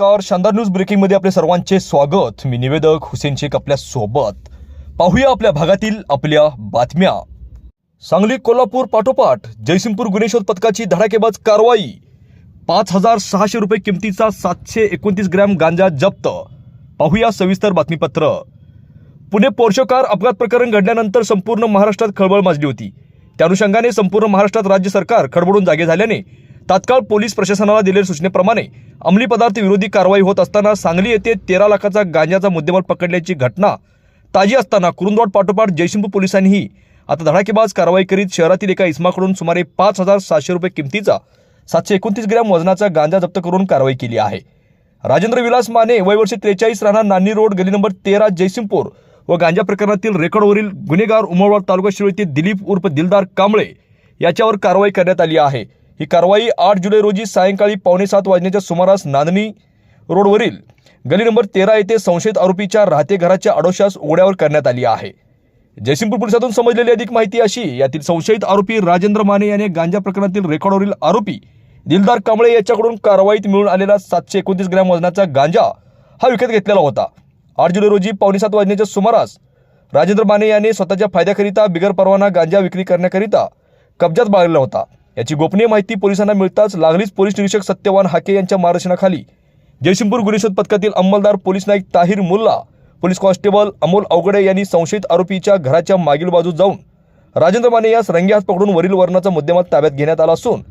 नमस्कार शानदार न्यूज ब्रेकिंगमध्ये आपले सर्वांचे स्वागत. मी निवेदक हुसेन शेख आपल्यासोबत. पाहूया आपल्या भागातील आपल्या बातम्या. सांगली कोल्हापूर पाठोपाठ जयसिंगपूर गुन्हे शोध पथकाची धडाकेबाज कारवाई. पाच हजार सहाशे रुपये किमतीचा सातशे एकोणतीस ग्रॅम गांजा जप्त. पाहूया सविस्तर बातमीपत्र. पुणे पोर्शो कार अपघात प्रकरण घडल्यानंतर संपूर्ण महाराष्ट्रात खळबळ माजली होती. त्या अनुषंगाने संपूर्ण महाराष्ट्रात राज्य सरकार खडबडून जागे झाल्याने तात्काळ पोलीस प्रशासनाला दिलेल्या सूचनेप्रमाणे अंमली पदार्थ विरोधी कारवाई होत असताना सांगली येथे तेरा लाखाचा गांजाचा मुद्देमाल पकडल्याची घटना ताजी असताना कुरुंदवाड पाठोपाठ जयसिंगपूर पोलिसांनीही आता धडाकेबाज कारवाई करीत शहरातील एका इसमाकडून सुमारे पाच हजार सातशे रुपये किमतीचा सातशे एकोणतीस ग्रॅम वजनाचा गांजा जप्त करून कारवाई केली आहे. राजेंद्र विलास माने वयवर्षी त्रेचाळीस राहणार नान्नी रोड गली नंबर तेरा जयसिंगपूर व गांजा प्रकरणातील रेकॉर्डवरील गुन्हेगार उमरवाड तालुका शिरोळ दिलीप उर्फ दिलदार कांबळे याच्यावर कारवाई करण्यात आली आहे. ही कारवाई आठ जुलै रोजी सायंकाळी पावणे सात वाजण्याच्या सुमारास नांदणी रोडवरील गली नंबर तेरा येथे संशयित आरोपीच्या राहते घराच्या आडोशास उघड्यावर करण्यात आली आहे. जयसिंगपूर पोलिसातून समजलेली अधिक माहिती अशी यातील संशयित आरोपी राजेंद्र माने याने गांजा प्रकरणातील रेकॉर्डवरील आरोपी दिलदार कांबळे याच्याकडून कारवाईत मिळून आलेला सातशे एकोणतीस ग्रॅम वजनाचा गांजा हा विकत घेतलेला होता. आठ जुलै रोजी पावणे सात वाजण्याच्या सुमारास राजेंद्र माने याने स्वतःच्या फायद्याकरिता बिगर परवाना गांजा विक्री करण्याकरिता कब्जात बाळगला होता. याची गोपनीय माहिती पोलिसांना मिळताच लागलीच पोलीस निरीक्षक सत्यवान हाके यांच्या मार्गदर्शनाखाली. जयसिंगपूर गुन्हे शोध पथकातील अंमलदार police Naik Tahir Mulla police constable Amol Avgade यांनी संशयित आरोपीच्या घराच्या मागील बाजूस जाऊन राजेंद्र माने यास रंगेहात पकडून वरील वर्णाचा मुद्देमाल ताब्यात घेण्यात आला असून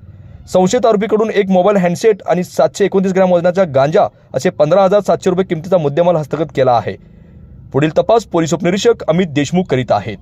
संशयित आरोपीकडून एक मोबाईल हँडसेट आणि सातशे एकोणतीस ग्रॅम वजनाचा गांजा असे पंधरा हजार सातशे रुपये किमतीचा मुद्देमाल हस्तगत केला आहे. पुढील तपास पोलीस उपनिरीक्षक अमित देशमुख करीत आहेत.